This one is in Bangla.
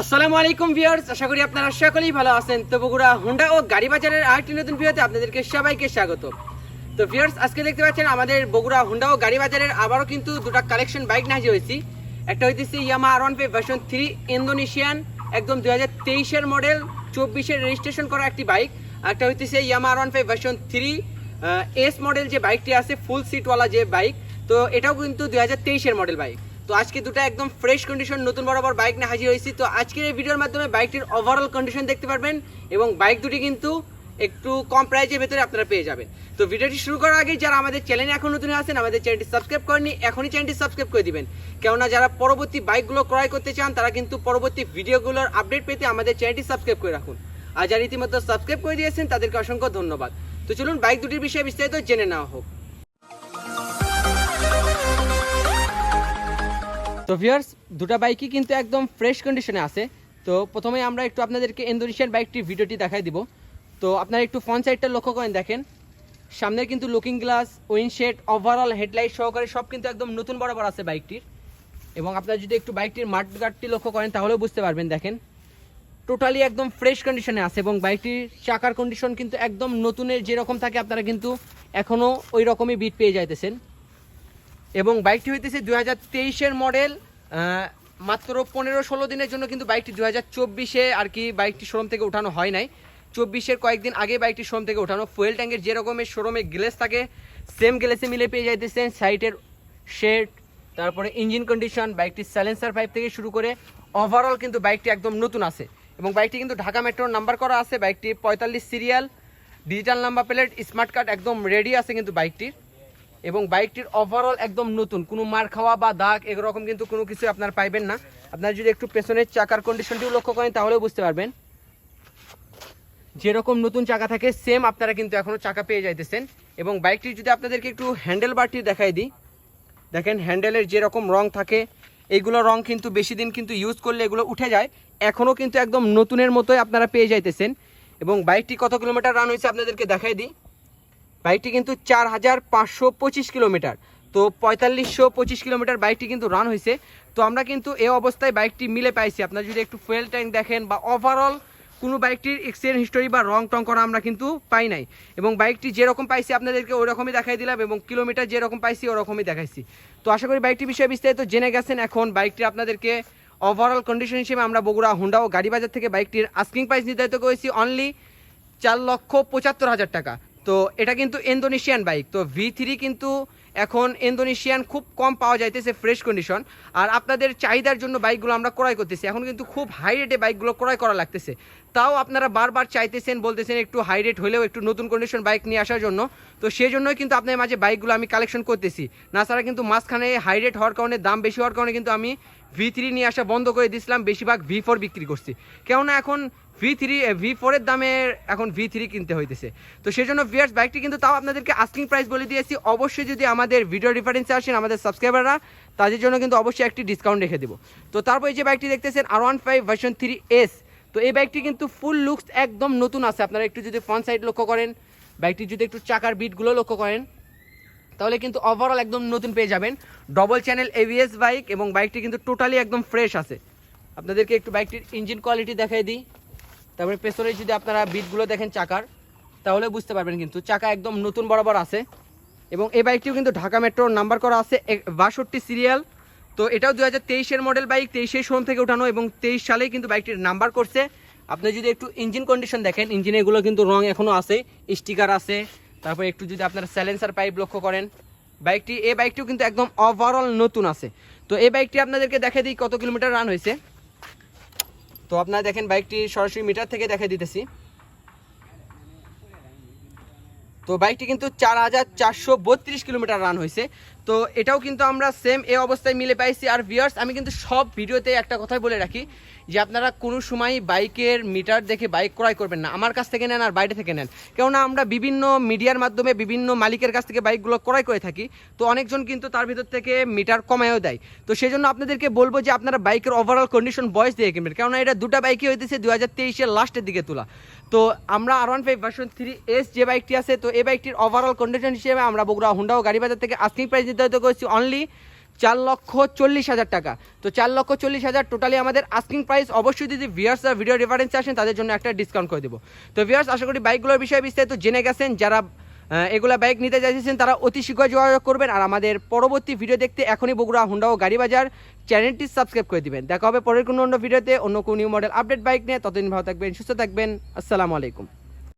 আসসালামু আলাইকুম ভিউয়ার্স, আশা করি আপনারা সকলেই ভালো আছেন। তো বগুড়া, হুন্ডা ও গাড়ি বাজারের আরেকটি নতুন ভিডিওতে আপনাদেরকে সবাইকে স্বাগত। তো ভিউয়ার্স, আজকে দেখতে পাচ্ছেন আমাদের বগুড়া, হুন্ডা ও গাড়ি বাজারের আবারও কিন্তু দুটো কালেকশন বাইক নাজি হয়েছি। একটা হইতেছে Yamaha R one pay version three Indonesian একদম দুই হাজার তেইশের মডেল চব্বিশের রেজিস্ট্রেশন করা একটি বাইক একটা হইতেছে Yamaha R one five version three S model যে বাইকটি আছে ফুল সিটওয়ালা যে বাইক তো এটাও কিন্তু দুই হাজার তেইশের মডেল বাইক তো আজকে দুটো একদম ফ্রেশ কন্ডিশন নতুন বরাবর বাইক নিয়ে হাজির হয়েছি। তো আজকের এই ভিডিওর মাধ্যমে বাইকটির ওভারঅল কন্ডিশন দেখতে পারবেন এবং বাইক দুটি কিন্তু একটু কম প্রাইজের ভেতরে আপনারা পেয়ে যাবেন। তো ভিডিওটি শুরু করার আগে যারা আমাদের চ্যানেলে এখন নতুন আছেন, আমাদের চ্যানেলটি সাবস্ক্রাইব করেনি এখনই চ্যানেলটি সাবস্ক্রাইব করে দিবেন। কেননা যারা পরবর্তী বাইকগুলো ক্রয় করতে চান, তারা কিন্তু পরবর্তী ভিডিওগুলোর আপডেট পেতে আমাদের চ্যানেলটি সাবস্ক্রাইব করে রাখুন। আর যারা ইতিমধ্যে সাবস্ক্রাইব করে দিয়েছেন, তাদেরকে অসংখ্য ধন্যবাদ। তো চলুন বাইক দুটির বিষয়ে বিস্তারিত জেনে নেওয়া হোক। তো ভিউয়ার্স দুটো বাইকই কিন্তু একদম ফ্রেশ কন্ডিশনে আছে। তো প্রথমে আমরা একটু আপনাদেরকে ইন্দোনেশিয়ান বাইকটির ভিডিওটি দেখাই দিব। তো আপনারা একটু ফ্রন্ট সাইডটা লক্ষ্য করেন, দেখেন। সামনের কিন্তু looking glass windshield overall headlight সহকারে সব কিন্তু একদম নতুন বরাবর আছে বাইকটির এবং আপনারা যদি একটু বাইকটির মাঠ গার্ডটি লক্ষ্য করেন, তাহলেও বুঝতে পারবেন, দেখেন। টোটালি একদম ফ্রেশ কন্ডিশনে আছে এবং বাইকটির চাকার কন্ডিশন কিন্তু একদম নতুনের যেরকম থাকে, আপনারা কিন্তু এখনও ওই রকমই বিট পেয়ে যাইতেছেন। এবং বাইকটি হইতেছে দুই হাজার তেইশের মডেল মাত্র পনেরো ষোলো দিনের জন্য কিন্তু বাইকটি দু হাজার চব্বিশে আর কি বাইকটি শোরুম থেকে উঠানো হয় নাই। চব্বিশের কয়েকদিন আগে বাইকটি শোরুম থেকে উঠানো। ফুয়েল ট্যাঙ্কের যে রকমের শোরুমে গ্লেস থাকে, সেম গ্লেসে মিলে পেয়ে যাইতেছেন সাইটের শেড, তারপরে ইঞ্জিন কন্ডিশন, বাইকটির সাইলেন্সার পাইপ থেকে শুরু করে ওভারঅল কিন্তু বাইকটি একদম নতুন আছে। এবং বাইকটি কিন্তু ঢাকা মেট্রোর নাম্বার করা আছে, বাইকটি পঁয়তাল্লিশ serial digital number plate smart card একদম রেডি আছে কিন্তু বাইকটির। এবং বাইকটির ওভারঅল একদম নতুন। কোনো মার খাওয়া বা দাগ এরকম কিন্তু কোনো কিছু আপনার পাইবেন না। আপনার যদি একটু পেছনের চাকার কন্ডিশনটিও লক্ষ্য করেন, তাহলেও বুঝতে পারবেন। যেরকম নতুন চাকা থাকে সেম আপনারা কিন্তু এখনও চাকা পেয়ে যাইতেছেন। এবং বাইকটির যদি আপনাদেরকে একটু হ্যান্ডেল বারটি দেখাই দিই। দেখেন হ্যান্ডেলের যেরকম রং থাকে এইগুলো রং কিন্তু বেশি দিন কিন্তু ইউজ করলে এগুলো উঠে যায়। এখনও কিন্তু একদম নতুনের মতোই আপনারা পেয়ে যাইতেছেন। এবং বাইকটি কত কিলোমিটার রান হয়েছে আপনাদেরকে দেখাই দিই। বাইকটি কিন্তু চার হাজার পাঁচশো পঁচিশ কিলোমিটার। তো পঁয়তাল্লিশশো পঁচিশ কিলোমিটার বাইকটি কিন্তু রান হয়েছে তো আমরা কিন্তু এই অবস্থায় বাইকটি মিলে পাইছি। আপনারা যদি একটু ফুয়েল ট্যাঙ্ক দেখেন বা ওভারঅল কোনো বাইকটির এক্সিডেন্ট হিস্টোরি বা রং টং করা আমরা কিন্তু পাই নাই। এবং বাইকটি যেরকম পাইছি, আপনাদেরকে ওই রকমই দেখাই দিলাম এবং কিলোমিটার যেরকম পাইছি, ওরকমই দেখাইছি। তো আশা করি বাইকটি বিষয়ে বিস্তারিত জেনে গেছেন। এখন বাইকটি আপনাদেরকে ওভারঅল কন্ডিশন হিসেবে আমরা বগুড়া, হুন্ডা ও গাড়ি বাজার থেকে বাইকটির আস্কিং প্রাইস নির্ধারিত করেছি অনলি চার লক্ষ পঁচাত্তর হাজার টাকা। তো এটা কিন্তু ইন্দোনেশিয়ান বাইক। তো ভি থ্রি কিন্তু এখন ইন্দোনেশিয়ান খুব কম পাওয়া যাইতেছে ফ্রেশ কন্ডিশন আর আপনাদের চাহিদার জন্য বাইকগুলো আমরা ক্রয় করতেছি। এখন কিন্তু খুব হাই রেটে বাইকগুলো ক্রয় করা লাগতেছে। তাও আপনারা বারবার চাইতেছেন, বলতেছেন একটু হাই রেট হলেও একটু নতুন কন্ডিশন বাইক নিয়ে আসার জন্য। তো সেই জন্যই কিন্তু আপনার মাঝে বাইকগুলো আমি কালেকশন করতেছি। না ছাড়া কিন্তু মাঝখানে হাই রেট হওয়ার কারণে, দাম বেশি হওয়ার কারণে কিন্তু আমি ভি থ্রি নিয়ে আসা বন্ধ করে দিয়েছিলাম বেশিরভাগ ভি ফোর বিক্রি করছি। কেননা এখন ভি থ্রি ভি ফোরের দামে এখন ভি থ্রি কিনতে হইতেছে। তো সেই জন্য ভিয়ার্স বাইকটি কিন্তু তাও আপনাদেরকে আস্কিং প্রাইস বলে দিয়েছি। অবশ্যই যদি আমাদের ভিডিও রেফারেন্সে আসেন আমাদের সাবস্ক্রাইবাররা তাদের জন্য কিন্তু অবশ্যই একটি ডিসকাউন্ট রেখে দেবো। তো তারপর এই যে বাইকটি দেখতেছেন R one five version three S তো এই বাইকটি কিন্তু ফুল লুকস একদম নতুন আছে। আপনারা একটু যদি ফ্রন্ট সাইড লক্ষ্য করেন বাইকটি যদি একটু চাকার বিটগুলো লক্ষ্য করেন, তাহলে কিন্তু ওভারঅল একদম নতুন পেয়ে যাবেন। ডবল চ্যানেল এভিএস বাইক এবং বাইকটি কিন্তু টোটালি একদম ফ্রেশ আছে। আপনাদেরকে একটু বাইকটির ইঞ্জিন কোয়ালিটি দেখাই দিই। তারপরে পেছনে যদি আপনারা বিটগুলো দেখেন চাকার, তাহলে বুঝতে পারবেন কিন্তু চাকা একদম নতুন বরাবর আছে। এবং এই বাইকটিও কিন্তু ঢাকা মেট্রোর নাম্বার করা আছে বাষট্টি সিরিয়াল। তো এটাও দু হাজার তেইশের মডেল বাইক তেইশের শোরুম থেকে উঠানো এবং তেইশ সালেই কিন্তু বাইকটির নাম্বার করছে। আপনি যদি একটু ইঞ্জিন কন্ডিশন দেখেন ইঞ্জিনে এগুলো কিন্তু রং এখনও আছে স্টিকার আছে। তারপর একটু যদি আপনারা স্যালেন্সার পাইপ লক্ষ্য করেন বাইকটি এই বাইকটিও কিন্তু একদম ওভারঅল নতুন আছে। তো এই বাইকটি আপনাদেরকে দেখে দিই কত কিলোমিটার রান হয়েছে। তো আপনারা দেখেন বাইকটি সরাসরি মিটার থেকে দেখা দিতেছি। তো বাইকটি কিন্তু চার হাজার চারশো বত্রিশ কিলোমিটার রান হয়েছে। তো এটাও কিন্তু আমরা সেম এ অবস্থায় মিলে পাইছি। আর ভিউয়ার্স আমি কিন্তু সব ভিডিওতে একটা কথাই বলে রাখি যে আপনারা কোনো সময় বাইকের মিটার দেখে বাইক ক্রয় করবেন না। আমার কাছ থেকে নেন আর বাইরে থেকে নেন। কেননা আমরা বিভিন্ন মিডিয়ার মাধ্যমে বিভিন্ন মালিকের কাছ থেকে বাইকগুলো ক্রয় করে থাকি। তো অনেকজন কিন্তু তার ভিতর থেকে মিটার কমায়ও দেয়। তো সেই জন্য আপনাদেরকে বলব যে আপনারা বাইকের ওভারঅল কন্ডিশন বয়স দিয়ে কিনবেন। কেননা এটা দুটা বাইকই হইতেছে দু হাজার তেইশের লাস্টের দিকে তোলা। তো আমরা R one five version three S যে বাইকটি আছে, তো এই বাইকটির ওভারঅল কন্ডিশন হিসেবে আমরা বগুড়া, হুন্ডা ও গাড়ি বাজার থেকে আস্কিং প্রাইস নির্ধারিত করেছি অনলি চার লক্ষ চল্লিশ হাজার টাকা। তো চার লক্ষ চল্লিশ হাজার টোটালি আমাদের আস্কিং প্রাইস অবশ্যই যদি ভিউয়ার্সরা ভিডিও রেফারেন্সে আসেন, তাদের জন্য একটা ডিসকাউন্ট করে দেবো। তো ভিউয়ার্স আশা করি বাইকগুলোর বিষয়ে বিস্তারিত জেনে গেছেন। যারা এগুলা বাইক নিতে চাইছেন তারা অতি শীঘ্র যোগাযোগ করবেন। আর আমাদের পরবর্তী ভিডিও দেখতে এখনই বগুড়া, হুন্ডা ও গাড়ি বাজার চ্যানেলটি সাবস্ক্রাইব করে দিবেন। দেখা হবে পরের কোনো অন্য ভিডিওতে অন্য কোনো নিউ মডেল আপডেট বাইক নিয়ে। ততদিন ভালো থাকবেন, সুস্থ থাকবেন। আসসালামু আলাইকুম।